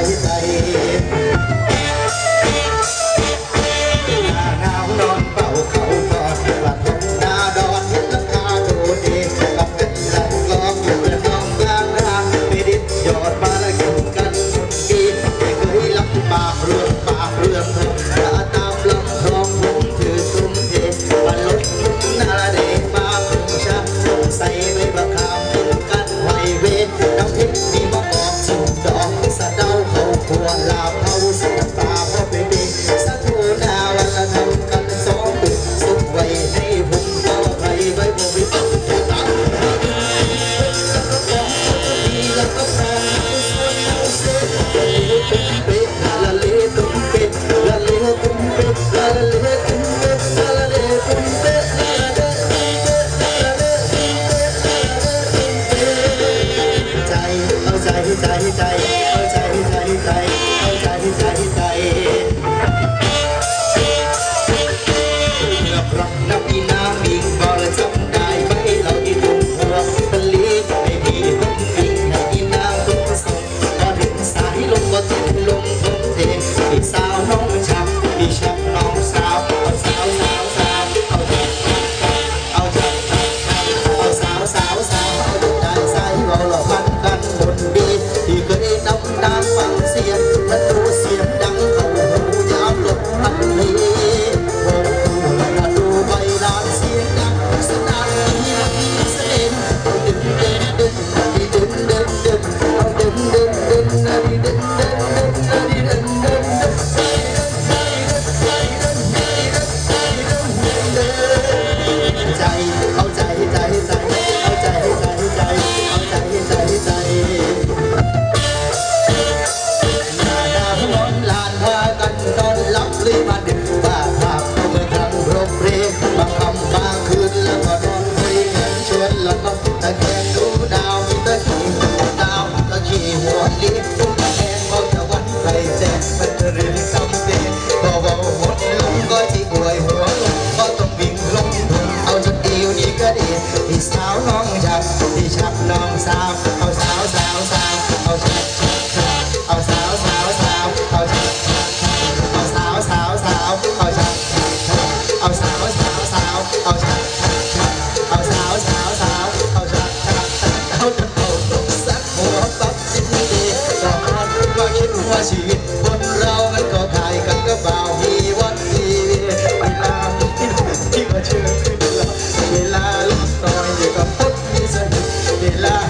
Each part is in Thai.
aí, tá aí. ใจใจใจใจใจใจใจใจ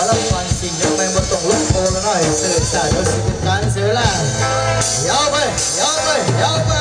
อรับความจริงยังไม่หมดตรงลุกโพลหน่อยเสืออสารโดนสิบการเสือละยาวไปยาวไปยาวไป